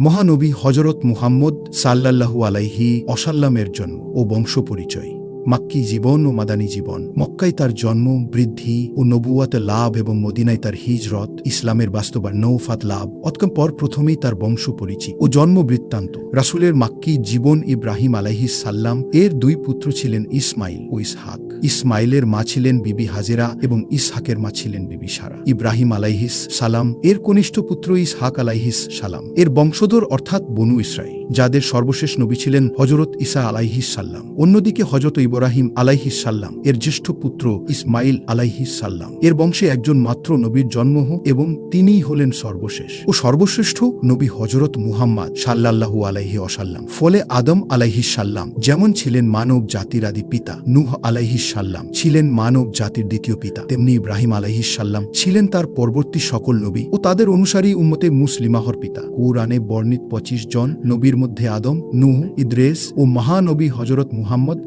মহানবী হজরত মুহাম্মদ সাল্লাল্লাহু আলাইহি অসাল্লামের জন্ম ও বংশ পরিচয় মাক্কি জীবন ও মাদানী জীবন। মক্কায় তার জন্ম, বৃদ্ধি ও নবুয়াতে লাভ এবং মদিনায় তার হিজরত, ইসলামের বাস্তবা নৌফাত লাভ, অতকম পর প্রথমেই তার বংশ পরিচি ও জন্ম বৃত্তান্ত রাসুলের মাক্কি জীবন ইব্রাহিম আলাইহিস সাল্লাম, এর দুই পুত্র ছিলেন ইসমাইল ও ইসহাক। ইসমাইলের মা ছিলেন বিবি হাজেরা এবং ইসহাকের মা ছিলেন বিবি সারা। ইব্রাহিম আলাইহিস সালাম, এর কনিষ্ঠ পুত্র ইসহাক আলাইহিস সালাম। এর বংশধর অর্থাৎ বনু ইসরাই যাদের সর্বশেষ নবী ছিলেন হজরত ইসা আলাইহিস সাল্লাম অন্যদিকে হজরত ইব্রাহিম আলাইহিস সাল্লাম এর জ্যেষ্ঠ পুত্র ইসমাইল আলাইহিস সাল্লাম এর বংশে একজন মাত্র নবীর জন্ম এবং তিনিই হলেন সর্বশেষ ও সর্বশ্রেষ্ঠ নবী হজরত মুহাম্মদ সাল্লাল্লাহু আলাইহি অসাল্লাম ফলে আদম আলাইহিস সাল্লাম যেমন ছিলেন মানব জাতির আদি পিতা, নূহ আলাইহিস সাল্লাম ছিলেন মানব জাতির দ্বিতীয় পিতা, তেমনি ইব্রাহিম আলাইহিস সাল্লাম ছিলেন তার পরবর্তী সকল নবী ও তাদের অনুসারী উম্মতে মুসলিমাহর পিতা। কুরআনে বর্ণিত পঁচিশ জন নবীর মধ্যে আদম, নুহ, ইদ্রেস ও মহানবী হজরত মুহাম্মদ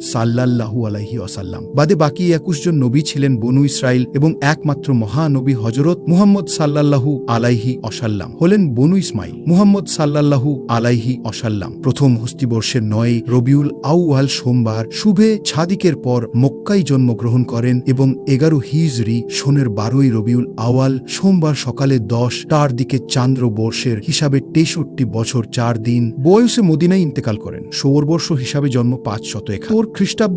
সাল্লাল্লাহু আলাইহি অসাল্লাম বাদে বাকি একুশ জন নবী ছিলেন বনু ইসরাইল এবং একমাত্র মহানবী হজরত মুহাম্মদ সাল্লাল্লাহু আলাইহি অসাল্লাম হলেন বনু ইসমাইল মুহাম্মদ সাল্লাল্লাহু আলাইহি অসাল্লাম প্রথম হস্তিবর্ষের নয় রবিউল আউয়াল সোমবার শুভে ছাদিকের পর মক্কায় জন্মগ্রহণ করেন এবং এগারো হিজরি সনের বারোই রবিউল আওয়াল সোমবার সকালে দশ টার দিকে চান্দ্র বর্ষের হিসাবে তেষট্টি বছর চার দিন বয়সে মদিনায় ইন্তেকাল করেন। সৌরবর্ষ হিসাবে জন্ম পাঁচ শত একাত্তর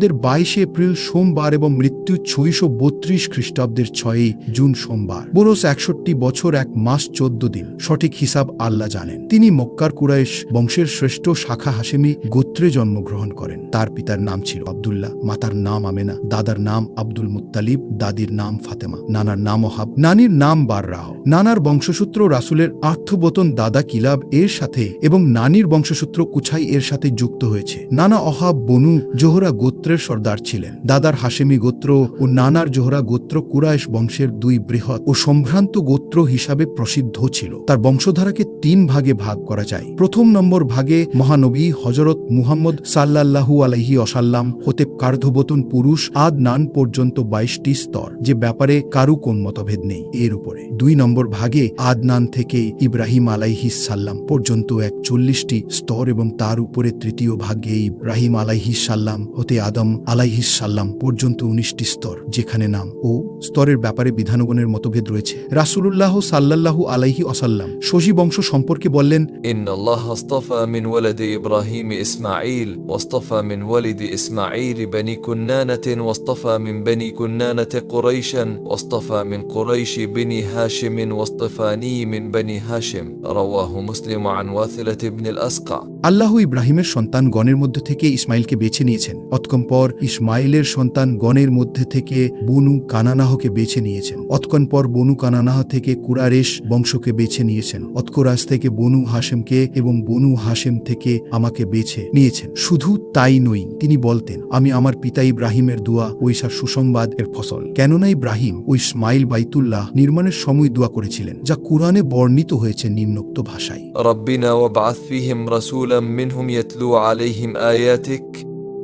খ্রিস্টাব্দের বাইশে এপ্রিল সোমবার এবং মৃত্যু ছয়শো বত্রিশ খ্রিস্টাব্দের ছয়ই জুন সোমবার। বরস একষট্টি বছর এক মাস চোদ্দ দিন। সঠিক হিসাব আল্লাহ জানেন। তিনি মক্কার কুরাইশ বংশের শ্রেষ্ঠ শাখা হাসেমি গোত্রে জন্মগ্রহণ করেন। তার পিতার নাম ছিল আবদুল্লাহ, মাতার নাম আমেনা, দাদার নাম আব্দুল মুত্তালিব, দাদির নাম ফাতেমা, নানার নাম ওহাব, নানির নাম বাররাহ নানার বংশসূত্র রাসুলের আর্থবতন দাদা কিলাব এর সাথে এবং নানির বংশসূত্র কুছাই এর সাথে যুক্ত হয়েছে। নানা অহাব বনু জোহরা গোত্রের সর্দার ছিলেন। দাদার হাসেমি গোত্র ও নানার জোহরা গোত্র কুরাইশ বংশের দুই বৃহৎ ও সম্ভ্রান্ত গোত্র হিসাবে প্রসিদ্ধ ছিল। তার বংশধারাকে তিন ভাগে ভাগ করা যায়। প্রথম নম্বর ভাগে মহানবী হজরত মুহাম্মদ সাল্লাল্লাহু আলাইহি অসাল্লাম হতে কার্ধবতন পুরুষ আদ নান পর্যন্ত বাইশটি স্তর, যে ব্যাপারে কারু কোন মতভেদ নেই এর উপরে। দুই নম্বর ভাগে আদনান থেকে ইব্রাহিম আলাইহি সাল্লাম পর্যন্ত এক চল্লিশটি স্তর এবং তার উপরে তৃতীয় ভাগে ইব্রাহিম আলাইহি সাল্লাম হতে আদম আলাইহিস সাল্লাম পর্যন্ত উনিশটি স্তর যেখানে নাম ও স্তরের ব্যাপারে বিধানগণের মতভেদ রয়েছে রাসূলুল্লাহ সাল্লাল্লাহু আলাইহি অসাল্লাম শশী বংশ সম্পর্কে বললেন إن الله اصطفى من ولد إبراهيم إسماعيل واصطفى من ولد إسماعيل بني كنانة واصطفى من بني كنانة قريشا واصطفى من قريش بني هاشم واصطفاني من بني هاشم رواه مسلم عن واثلة بن الأسقع আল্লাহ ইব্রাহিমের সন্তান গণের মধ্যে থেকে ইসমাইলকে বেছে নিয়েছেন অতকম পর ইসমাইলের সন্তান গণের মধ্যে থেকে বনু কানানাহকে বেছে নিয়েছেন অতকন পর বনু কানানাহ থেকে কুরারেশ বংশকে বেছে নিয়েছেন অতকরাজ থেকে বনু হাসেমকে এবং বনু হাসেম থেকে আমাকে বেছে নিয়েছেন শুধু তাই নই তিনি বলতেন আমি আমার পিতা ইব্রাহিমের দোয়া ওইসার সুসংবাদ এর ফসল কেননা ইব্রাহিম ও ইসমাইল বাইতুল্লাহ নির্মাণের সময় দোয়া করেছিলেন যা কুরআনে বর্ণিত হয়েছে নিম্নোক্ত ভাষায় ربنا وابعث فيهم رسولا منهم يتلو عليهم آياتك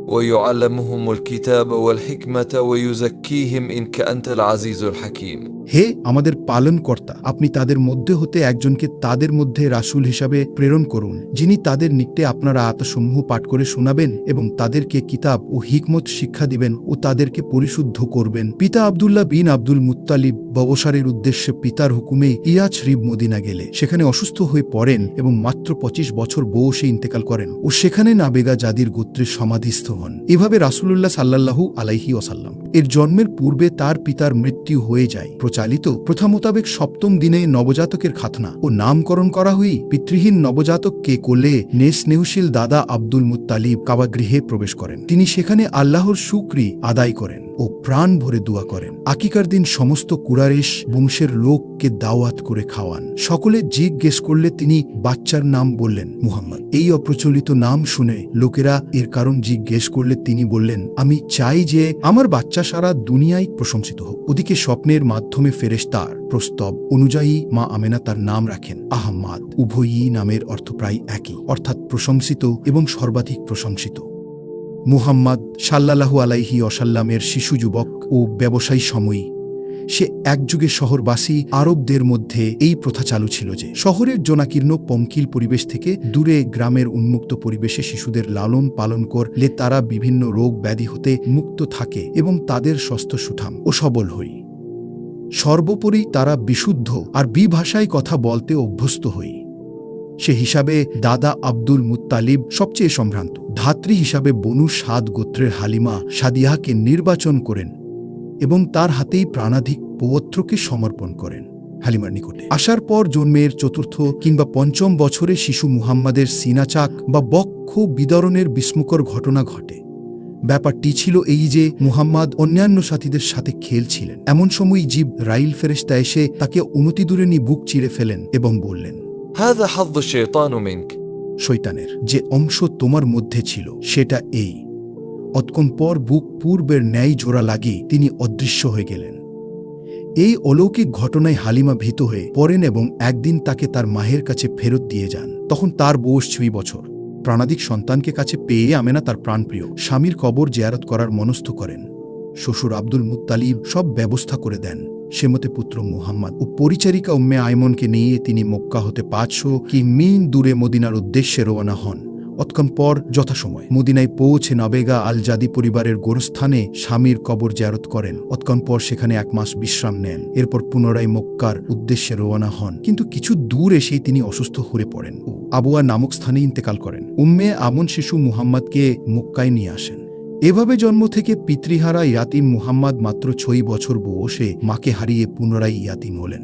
ويعلمهم الكتاب والحكمة ويزكيهم إنك أنت العزيز الحكيم হে আমাদের পালন কর্তা আপনি তাদের মধ্যে হতে একজনকে তাদের মধ্যে রাসূল হিসাবে প্রেরণ করুন যিনি তাদের নিকটে আপনারা আত্মসমূহ পাঠ করে শোনাবেন এবং তাদেরকে কিতাব ও হিকমত শিক্ষা দিবেন ও তাদেরকে পরিশুদ্ধ করবেন পিতা আবদুল্লাহ বিন আব্দুল মুত্তালিব ব্যবসারের উদ্দেশ্যে পিতার হুকুমে ইয়াজ শরীফ মদিনা গেলে সেখানে অসুস্থ হয়ে পড়েন এবং মাত্র পঁচিশ বছর বয়সে ইন্তেকাল করেন ও সেখানে নাবেগা জাদির গোত্রের সমাধিস্থ হন। এভাবে রাসুল্লাহ সাল্লাহু আলাইহি ওসাল্লাম এর জন্মের পূর্বে তার পিতার মৃত্যু হয়ে যায়। প্রচালিত প্রথা মোতাবেক সপ্তম দিনে নবজাতকের খাতনা ও নামকরণ করা হই পিতৃহীন নবজাতক কে কোলে নে স্নেহশীল দাদা আব্দুল মুতালিব কাবাগৃহে প্রবেশ করেন। তিনি সেখানে আল্লাহর সুক্রি আদায় করেন। ও প্রাণ ভরে দোয়া করেন। আকিকার দিন সমস্ত কুরারেশ বংশের লোককে দাওয়াত করে খাওয়ান। সকলে জিজ্ঞেস করলে তিনি বাচ্চার নাম বললেন মুহাম্মদ। এই অপ্রচলিত নাম শুনে লোকেরা এর কারণ জিজ্ঞেস করলে তিনি বললেন, আমি চাই যে আমার বাচ্চা সারা দুনিয়ায় প্রশংসিত হোক। ওদিকে স্বপ্নের মাধ্যমে ফেরেশতার প্রস্তব অনুযায়ী মা আমেনা তার নাম রাখেন আহম্মাদ উভয়ই নামের অর্থ প্রায় একই। অর্থাৎ প্রশংসিত এবং সর্বাধিক প্রশংসিত। মুহাম্মদ সাল্লাল্লাহু আলাইহি অসাল্লামের শিশু যুবক ও ব্যবসায়ী সময়ী। সে একযুগে শহরবাসী আরবদের মধ্যে এই প্রথা চালু ছিল যে, শহরের জনাকীর্ণ পমকিল পরিবেশ থেকে দূরে গ্রামের উন্মুক্ত পরিবেশে শিশুদের লালন পালন করলে তারা বিভিন্ন রোগ ব্যাধি হতে মুক্ত থাকে এবং তাদের স্বাস্থ্য সুঠাম ও সবল হই সর্বোপরি তারা বিশুদ্ধ আর বিভাষায় কথা বলতে অভ্যস্ত হই সে হিসাবে দাদা আব্দুল মুত্তালিব সবচেয়ে সম্ভ্রান্ত। ধাত্রী হিসাবে বনু সাদ গোত্রের হালিমা সাদিয়াকে নির্বাচন করেন এবং তার হাতেই প্রাণাধিক পৌত্রকে সমর্পণ করেন হালিমার নিকটে। আসার পর জন্মের চতুর্থ কিংবা পঞ্চম বছরে শিশু মুহাম্মাদের সিনাচাক বা বক্ষ বিদরণের বিস্মুকর ঘটনা ঘটে। ব্যাপারটি ছিল এই যে মুহাম্মদ অন্যান্য সাথীদের সাথে খেলছিলেন। এমন সময় জীব রাইল ফেরেস্তা এসে তাকে উনতি দূরে নিয়ে বুক চিরে ফেলেন এবং বললেন শৈতানের যে অংশ তোমার মধ্যে ছিল, সেটা এই। অতক্ষণ পর বুক পূর্বের ন্যায় জোড়া লাগিয়ে তিনি অদৃশ্য হয়ে গেলেন। এই অলৌকিক ঘটনায় হালিমা ভীত হয়ে পড়েন এবং একদিন তাকে তার মাহের কাছে ফেরত দিয়ে যান। তখন তার বয়স ছুই বছর। প্রাণাদিক সন্তানকে কাছে পেয়ে আমেনা তার প্রাণপ্রিয়। স্বামীর কবর জেয়ারত করার মনস্থ করেন। শ্বশুর আব্দুল মুতালিব সব ব্যবস্থা করে দেন। সেমতে পুত্র মুহাম্মদ ও পরিচারিকা উম্মে আইমনকে নিয়ে তিনি মক্কা হতে পাঁচশো কি মিন দূরে মদিনার উদ্দেশ্যে রওনা হন। অতক্ষণ পর যথাসময় মদিনায় পৌঁছে নবেগা আল জাদি পরিবারের গোরস্থানে স্বামীর কবর জারত করেন। অতক্ষণ পর সেখানে এক মাস বিশ্রাম নেন। এরপর পুনরায় মক্কার উদ্দেশ্যে রওনা হন। কিন্তু কিছু দূর এসেই তিনি অসুস্থ হয়ে পড়েন আবুয়া নামক স্থানে ইন্তেকাল করেন। উম্মে আমন শিশু মুহাম্মদকে মক্কায় নিয়ে আসেন। এভাবে জন্ম থেকে পিতৃহারা ইয়াতিম মুহাম্মদ মাত্র ছয় বছর বয়সে মাকে হারিয়ে পুনরায় ইয়াতিম হলেন।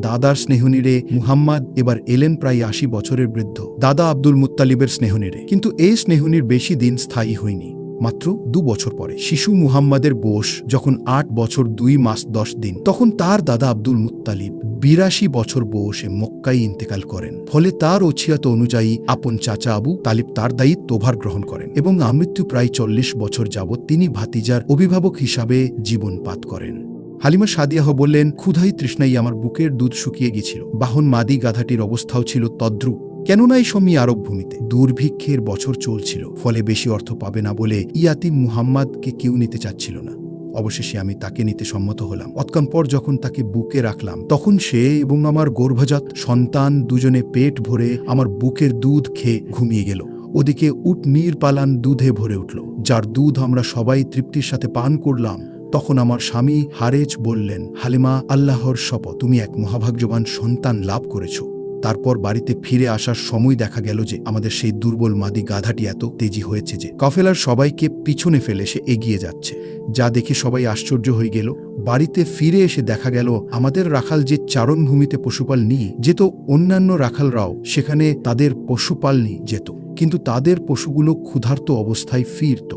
দাদার স্নেহনীরে মুহাম্মদ এবার এলেন প্রায় আশি বছরের বৃদ্ধ। দাদা আব্দুল মুত্তালিবের স্নেহনীরে। কিন্তু এই স্নেহনীর বেশি দিন স্থায়ী হয়নি। মাত্র দু বছর পরে। শিশু মুহাম্মাদের বোস যখন আট বছর দুই মাস দশ দিন, তখন তার দাদা আব্দুল মুত্তালিব বিরাশি বছর বয়সে মক্কাই ইন্তেকাল করেন। ফলে তার ওছিয়াত অনুযায়ী আপন চাচা আবু তালিব তার দায়িত্বভার গ্রহণ করেন এবং আমৃত্যু প্রায় চল্লিশ বছর যাবৎ তিনি ভাতিজার অভিভাবক হিসাবে জীবনপাত করেন। হালিমা সাদিয়াহ বললেন ক্ষুধাই তৃষ্ণাই আমার বুকের দুধ শুকিয়ে গিয়েছিল। বাহন মাদি গাধাটির অবস্থাও ছিল তদ্রুপ। কেননা এই সময় আরব ভূমিতে দুর্ভিক্ষের বছর চলছিল, ফলে বেশি অর্থ পাবে না বলে ইয়াতিম মুহাম্মাদকে কেউ নিতে চাচ্ছিল না। অবশেষে আমি তাকে নিতে সম্মত হলাম। অতক্ষণ পর যখন তাকে বুকে রাখলাম, তখন সে এবং আমার গর্ভজাত সন্তান দুজনে পেট ভরে আমার বুকের দুধ খেয়ে ঘুমিয়ে গেল। ওদিকে উট নীর পালান দুধে ভরে উঠল, যার দুধ আমরা সবাই তৃপ্তির সাথে পান করলাম। তখন আমার স্বামী হারেজ বললেন, হালিমা, আল্লাহর শপথ, তুমি এক মহাভাগ্যবান সন্তান লাভ করেছ। তারপর বাড়িতে ফিরে আসার সময় দেখা গেল যে আমাদের সেই দুর্বল মাদি গাধাটি এত তেজি হয়েছে যে কফেলার সবাইকে পিছনে ফেলে সে এগিয়ে যাচ্ছে। যা দেখে সবাই আশ্চর্য হয়ে গেল। বাড়িতে ফিরে এসে দেখা গেল আমাদের রাখাল যে চারণভূমিতে পশুপাল নিয়ে যেত, অন্যান্য রাখালরাও সেখানে তাদের পশুপাল নিয়ে যেত। কিন্তু তাদের পশুগুলো ক্ষুধার্ত অবস্থায় ফিরত।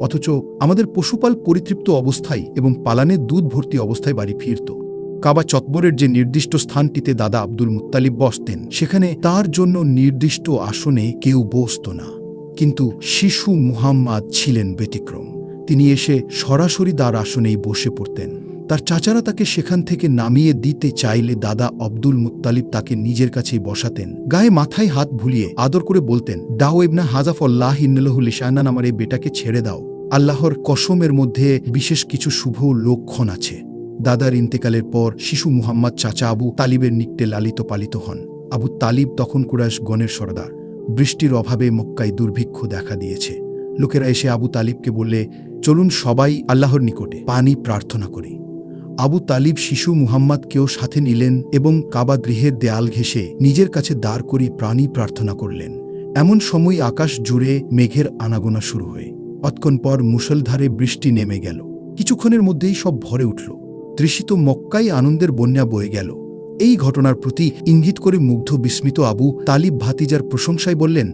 অথচ আমাদের পশুপাল পরিতৃপ্ত অবস্থায় এবং পালানে দুধ ভর্তি অবস্থায় বাড়ি ফিরত। কাবা চত্বরের যে নির্দিষ্ট স্থানটিতে দাদা আব্দুল মুত্তালিব বসতেন, সেখানে তার জন্য নির্দিষ্ট আসনে কেউ বসত না। কিন্তু শিশু মুহাম্মাদ ছিলেন ব্যতিক্রম। তিনি এসে সরাসরি তার আসনেই বসে পড়তেন। তার চাচারা তাকে সেখান থেকে নামিয়ে দিতে চাইলে দাদা আব্দুল মুত্তালিব তাকে নিজের কাছেই বসাতেন। গায়ে মাথায় হাত ভুলিয়ে আদর করে বলতেন ডাও ইবনা হাজাফল্লাহ ইন্নলাহুল ইশানান আমার এই বেটাকে ছেড়ে দাও। আল্লাহর কসমের মধ্যে বিশেষ কিছু শুভ লক্ষণ আছে। দাদার ইন্তেকালের পর শিশু মুহাম্মদ চাচা আবু তালিবের নিকটে লালিত পালিত হন। আবু তালিব তখন কুরাশ গণের সর্দার। বৃষ্টির অভাবে মক্কায় দুর্ভিক্ষ দেখা দিয়েছে। লোকেরা এসে আবু তালিবকে বললে, চলুন সবাই আল্লাহর নিকটে পানি প্রার্থনা করি। আবু তালিব শিশু মুহাম্মদকেও সাথে নিলেন এবং কাবা গৃহের দেয়াল ঘেঁষে নিজের কাছে দাঁড় করি প্রাণী প্রার্থনা করলেন। এমন সময় আকাশ জুড়ে মেঘের আনাগোনা শুরু হয়ে। অতক্ষণ পর মুসলধারে বৃষ্টি নেমে গেল। কিছুক্ষণের মধ্যেই সব ভরে উঠল। তৃষিত মক্কাই আনন্দের বন্যা বয়ে গেল। এই ঘটনার প্রতি ইঙ্গিত করে মুগ্ধ বিস্মিত আবু তালিব ভাতিজার প্রশংসায় বললেন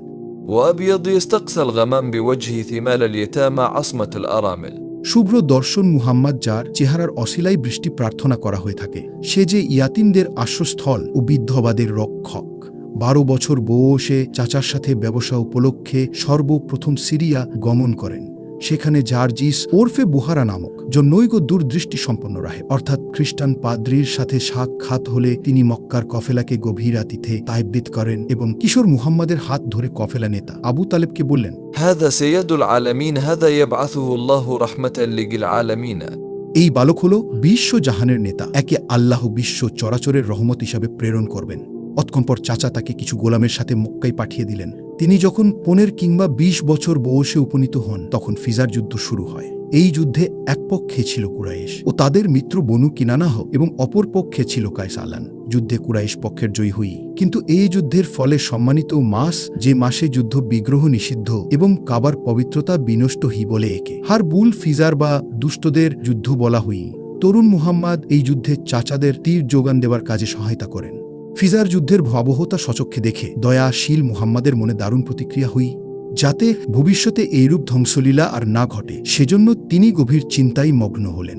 শুভ্র দর্শন মুহাম্মদ যার চেহারার অশিলাই বৃষ্টি প্রার্থনা করা হয়ে থাকে। সে যে ইয়াতিমদের আশ্রস্থল ও বিদ্ধবাদের রক্ষক। বারো বছর বয়সে চাচার সাথে ব্যবসা উপলক্ষে সর্বপ্রথম সিরিয়া গমন করেন। সেখানে জার্জিস ওরফে বুহারা নামক জন্যৈক দূরদৃষ্টি সম্পন্ন রাহে অর্থাৎ খ্রিস্টান পাদ্রির সাথে সাক্ষাৎ হলে তিনি মক্কার কফেলাকে গভীর আতিথে তাইবিত করেন এবং কিশোর মুহাম্মাদের হাত ধরে কফেলা নেতা আবু তালেবকে বললেন هذا سيد العالمين هذا يبعثه الله رحمة للعالمين এই বালক হল বিশ্ব জাহানের নেতা একে আল্লাহ বিশ্ব চরাচরের রহমত হিসাবে প্রেরণ করবেন অৎকম্পর চাচা তাকে কিছু গোলামের সাথে মক্কায় পাঠিয়ে দিলেন তিনি যখন পনেরো কিংবা ২০ বছর বয়সে উপনীত হন, তখন ফিজার যুদ্ধ শুরু হয়। এই যুদ্ধে এক পক্ষে ছিল কুরাইশ ও তাদের মিত্র বনু কিনানাহ এবং অপর পক্ষে ছিল কায়স আলান। যুদ্ধে কুরাইশ পক্ষের জয়ী হই। কিন্তু এই যুদ্ধের ফলে সম্মানিত মাস যে মাসে যুদ্ধ বিগ্রহ নিষিদ্ধ এবং কাবার পবিত্রতা বিনষ্ট হি বলে একে। হার বুল ফিজার বা দুষ্টদের যুদ্ধ বলা হই। তরুণ মুহাম্মদ এই যুদ্ধে চাচাদের তীর যোগান দেওয়ার কাজে সহায়তা করেন। ফিজার যুদ্ধের ভয়াবহতা সচক্ষে দেখে দয়াশীল মুহাম্মাদের মনে দারুণ প্রতিক্রিয়া হই, যাতে ভবিষ্যতে এইরূপ ধ্বংসলীলা আর না ঘটে। সেজন্য তিনি গভীর চিন্তায় মগ্ন হলেন।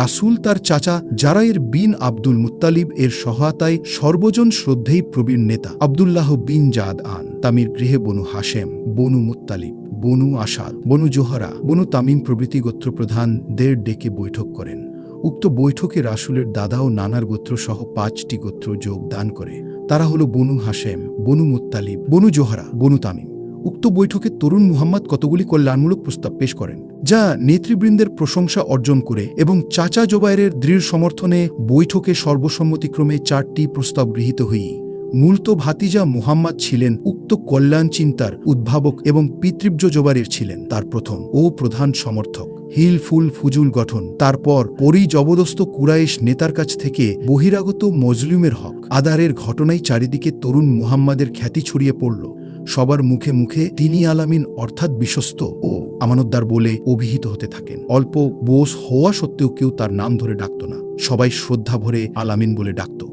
রাসূল তার চাচা জারায়ের বিন আব্দুল মুত্তালিব এর সহায়তায় সর্বজন শ্রদ্ধেই প্রবীণ নেতা আবদুল্লাহ বিন জাদ আন, তামির গৃহে Banu Hashim, Banu Muttalib, Banu Asad Banu Zuhra, Banu Tamim প্রভৃতি গোত্রপ্রধানদের ডেকে বৈঠক করেন। উক্ত বৈঠকে রাসুলের দাদা ও নানার গোত্র সহ পাঁচটি গোত্র যোগদান করে। তারা হল Banu Hashim, Banu Muttalib, Banu Zuhra, Banu Tamim. উক্ত বৈঠকে তরুণ মুহাম্মদ কতগুলি কল্যাণমূলক প্রস্তাব পেশ করেন, যা নেতৃবৃন্দের প্রশংসা অর্জন করে এবং চাচা জোবায়ের দৃঢ় সমর্থনে বৈঠকে সর্বসম্মতিক্রমে চারটি প্রস্তাব গৃহীত হই মূলত ভাতিজা মুহাম্মদ ছিলেন উক্ত কল্যাণ চিন্তার উদ্ভাবক এবং পিতৃব্য জোবারের ছিলেন তার প্রথম ও প্রধান সমর্থক। হিল ফুল ফুজুল গঠন। তারপর পরি জবরদস্ত কুরাইশ নেতার কাছ থেকে বহিরাগত মজলুমের হক। আদারের ঘটনায় চারিদিকে তরুণ মুহাম্মাদের খ্যাতি ছড়িয়ে পড়ল। সবার মুখে মুখে তিনি আলামিন অর্থাৎ বিশ্বস্ত ও আমানতদার বলে অভিহিত হতে থাকেন। অল্প বোস হওয়া সত্ত্বেও কেউ তার নাম ধরে ডাকত না। সবাই শ্রদ্ধা ভরে আলামিন বলে ডাকত।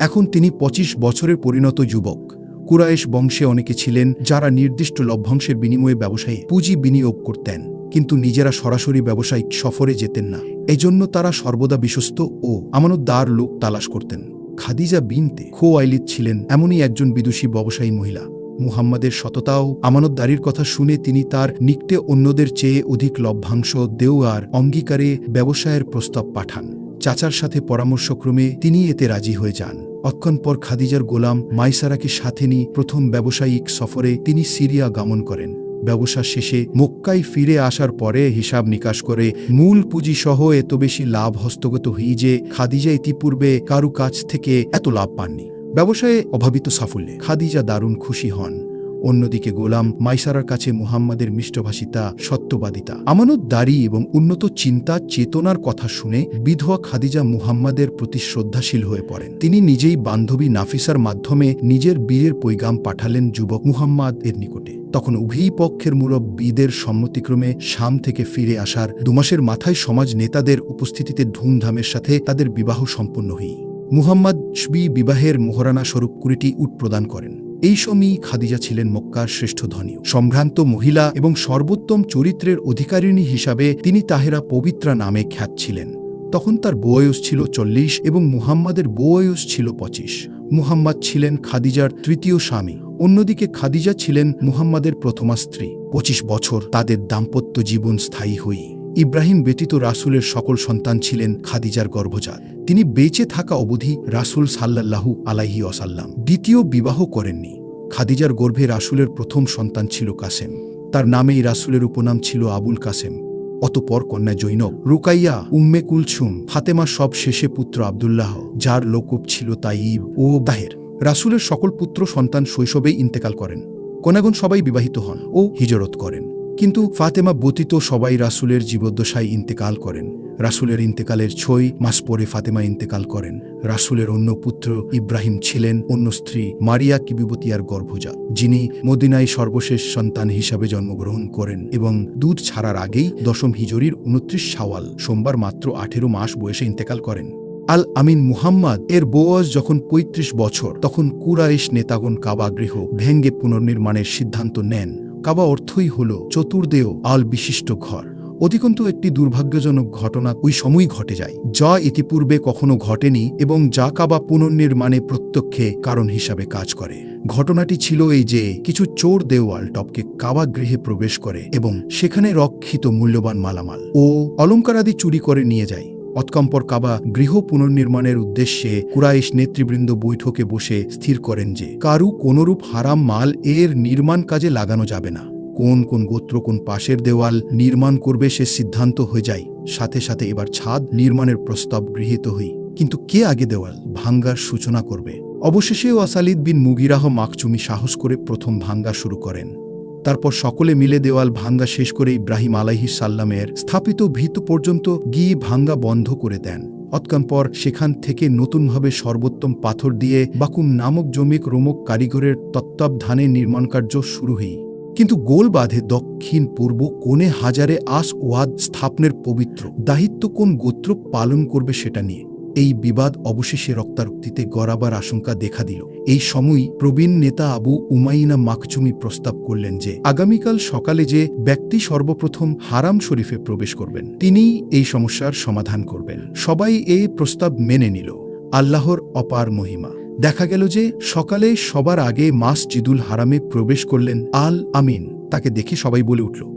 এখন তিনি পঁচিশ বছরের পরিণত যুবক। কুরায়েশ বংশে অনেকে ছিলেন যারা নির্দিষ্ট লভ্যাংশের বিনিময়ে ব্যবসায়ী, পুঁজি বিনিয়োগ করতেন। কিন্তু নিজেরা সরাসরি ব্যবসায়িক সফরে যেতেন না। এজন্য তারা সর্বদা বিশ্বস্ত ও আমানতদার লোক তালাশ করতেন। খাদিজা বিনতে খো আইলিদ ছিলেন এমনই একজন বিদুষী ব্যবসায়ী মহিলা। মুহাম্মাদের সততাও আমানতদারির কথা শুনে তিনি তার নিকটে অন্যদের চেয়ে অধিক লভ্যাংশ দেওয়ার অঙ্গীকারে ব্যবসায়ের প্রস্তাব পাঠান। চাচার সাথে পরামর্শক্রমে তিনি এতে রাজি হয়ে যান। অক্ষণ পর খাদিজার গোলাম মাইসারাকে সাথে নিয়ে প্রথম ব্যবসায়িক সফরে তিনি সিরিয়া গমন করেন। ব্যবসা শেষে মক্কায় ফিরে আসার পরে হিসাব নিকাশ করে মূল পুঁজি সহ এত বেশি লাভ হস্তগত হই যে খাদিজা ইতিপূর্বে কারু কাছ থেকে এত লাভ পাননি। ব্যবসায়ে অভাবিত সাফল্যে খাদিজা দারুণ খুশি হন। অন্যদিকে গোলাম মাইসারার কাছে মুহাম্মাদের মিষ্টভাষিতা, সত্যবাদিতা। আমানত দাড়ি এবং উন্নত চিন্তা, চেতনার কথা শুনে বিধবা খাদিজা মুহাম্মাদের প্রতি শ্রদ্ধাশীল হয়ে পড়েন। তিনি নিজেই বান্ধবী নাফিসার মাধ্যমে নিজের বীরের পৈগাম পাঠালেন যুবক মুহাম্মাদ এর নিকটে। তখন উভয় পক্ষের মুরব্বীদের সম্মতিক্রমে শাম থেকে ফিরে আসার দুমাসের মাথায় সমাজ নেতাদের উপস্থিতিতে ধুমধামের সাথে তাদের বিবাহ সম্পন্ন হই। মুহাম্মদ শবি বিবাহের মোহরানা স্বরূপ কুড়িটি উট প্রদান করেন। এই সময়ই খাদিজা ছিলেন মক্কার শ্রেষ্ঠ ধনী সম্ভ্রান্ত মহিলা এবং সর্বোত্তম চরিত্রের অধিকারিণী হিসাবে তিনি তাহেরা পবিত্রা নামে খ্যাত ছিলেন। তখন তার বয়স ছিল চল্লিশ এবং মুহাম্মাদের বয়স ছিল পঁচিশ। মুহাম্মদ ছিলেন খাদিজার তৃতীয় স্বামী। অন্যদিকে খাদিজা ছিলেন মুহাম্মাদের প্রথমা স্ত্রী। পঁচিশ বছর তাদের দাম্পত্য জীবন স্থায়ী হই ইব্রাহিম ব্যতীত রাসূলের সকল সন্তান ছিলেন খাদিজার গর্ভজাত। তিনি বেঁচে থাকা অবধি রাসূল সাল্লাল্লাহু আলাইহি অসাল্লাম দ্বিতীয় বিবাহ করেননি। খাদিজার গর্ভে রাসূলের প্রথম সন্তান ছিল কাসেম। তার নামেই রাসূলের উপনাম ছিল আবুল কাসেম। অতপর কন্যা জৈনব, রুকাইয়া, উম্মে কুলছুম ফাতেমা সব শেষে পুত্র আবদুল্লাহ, যার লোকব ছিল তাইব ও দাহের রাসূলের সকল পুত্র সন্তান শৈশবেই ইন্তেকাল করেন। কোনাগুন সবাই বিবাহিত হন ও হিজরত করেন। কিন্তু ফাতেমা ব্যতীত সবাই রাসূলের জীবদ্দশায় ইন্তেকাল করেন। রাসূলের ইন্তেকালের ছয় মাস পরে ফাতেমা ইন্তেকাল করেন। রাসূলের অন্য পুত্র ইব্রাহিম ছিলেন, অন্য স্ত্রী মারিয়া কিবিবতিয়ার গর্ভজাত, যিনি মদিনায় সর্বশেষ সন্তান হিসাবে জন্মগ্রহণ করেন এবং দুধ ছাড়ার আগেই দশম হিজরির উনত্রিশ সাওয়াল সোমবার মাত্র আঠেরো মাস বয়সে ইন্তেকাল করেন। আল আমিন মুহাম্মদ এর বয়স যখন ৩৫ বছর, তখন কুরাইশ নেতাগণ কাবা গৃহ ভেঙ্গে পুনর্নির্মাণের সিদ্ধান্ত নেন। কাবা অর্থই হল চতুর্দেয় আল বিশিষ্ট ঘর। অধিকন্তু একটি দুর্ভাগ্যজনক ঘটনা ওই সময়ই ঘটে যায়, যা ইতিপূর্বে কখনো ঘটেনি এবং যা কাবা পুনর্নির্মাণে প্রত্যক্ষে কারণ হিসাবে কাজ করে। ঘটনাটি ছিল এই যে, কিছু চোর দেওয়াল টপকে কাবা গৃহে প্রবেশ করে এবং সেখানে রক্ষিত মূল্যবান মালামাল ও অলঙ্কারাদি চুরি করে নিয়ে যায়। অৎকম্পর কাবা গৃহ পুনর্নির্মাণের উদ্দেশ্যে কুরাইশ নেতৃবৃন্দ বৈঠকে বসে স্থির করেন যে, কারু কোনরূপ হারাম মাল এর নির্মাণ কাজে লাগানো যাবে না। কোন কোন গোত্র কোন পাশের দেওয়াল নির্মাণ করবে সে সিদ্ধান্ত হয়ে যায়। সাথে সাথে এবার ছাদ নির্মাণের প্রস্তাব গৃহীত হই। কিন্তু কে আগে দেওয়াল ভাঙ্গার সূচনা করবে? অবশেষে ওয়াসালিদ বিন মুগিরাহ মাকচুমি সাহস করে প্রথম ভাঙ্গা শুরু করেন। তারপর সকলে মিলে দেওয়াল ভাঙ্গা শেষ করে ইব্রাহিম আলাইহিস সাল্লামের স্থাপিত ভিত পর্যন্ত গিয়ে ভাঙ্গা বন্ধ করে দেন। অতকান পর সেখান থেকে নতুনভাবে সর্বোত্তম পাথর দিয়ে বাকুম নামক জমিক রোমক কারিগরের তত্ত্বাবধানে নির্মাণ কার্য শুরু হই। কিন্তু গোল বাঁধে দক্ষিণ পূর্ব কোণে হাজারে আস ওয়াদ স্থাপনের পবিত্র দায়িত্ব কোন গোত্র পালন করবে সেটা নিয়ে। এই বিবাদ অবশেষে রক্তারক্তিতে গড়াবার আশঙ্কা দেখা দিল। এই সময়ই প্রবীণ নেতা আবু উমাইনা মাকচুমি প্রস্তাব করলেন যে, আগামীকাল সকালে যে ব্যক্তি সর্বপ্রথম হারাম শরীফে প্রবেশ করবেন, তিনিই এই সমস্যার সমাধান করবেন। সবাই এই প্রস্তাব মেনে নিল। আল্লাহর অপার মহিমা। দেখা গেল যে সকালে সবার আগে মাসজিদুল হারামে প্রবেশ করলেন আল আমিন। তাকে দেখে সবাই বলে উঠল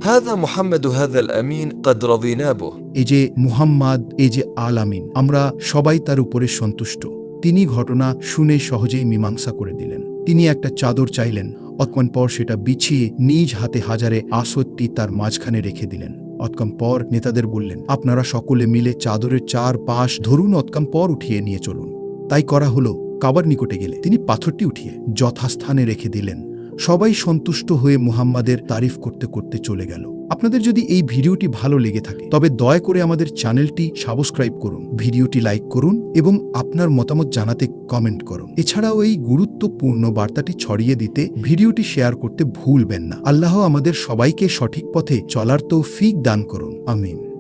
এই যে মুহাম্মদ এই যে আল আমিন আমরা সবাই তার উপরে সন্তুষ্ট। তিনি ঘটনা শুনে সহজেই মীমাংসা করে দিলেন। তিনি একটা চাদর চাইলেন অতক্ষণ পর সেটা বিছিয়ে নিজ হাতে হাজারে আসত্তি তার মাঝখানে রেখে দিলেন। অতকম পর নেতাদের বললেন আপনারা সকলে মিলে চাদরের চার পাশ ধরুন অতকম পর উঠিয়ে নিয়ে চলুন। তাই করা হলো। কাবার নিকটে গেলে তিনি পাথরটি উঠিয়ে যথাস্থানে রেখে দিলেন। সবাই সন্তুষ্ট হয়ে মুহাম্মাদের তারিফ করতে করতে চলে গেল। আপনাদের যদি এই ভিডিওটি ভালো লেগে থাকে, তবে দয়া করে আমাদের চ্যানেলটি সাবস্ক্রাইব করুন, ভিডিওটি লাইক করুন এবং আপনার মতামত জানাতে কমেন্ট করুন। এছাড়াও এই গুরুত্বপূর্ণ বার্তাটি ছড়িয়ে দিতে ভিডিওটি শেয়ার করতে ভুলবেন না। আল্লাহ আমাদের সবাইকে সঠিক পথে চলার তো তৌফিক দান করুন। আমিন।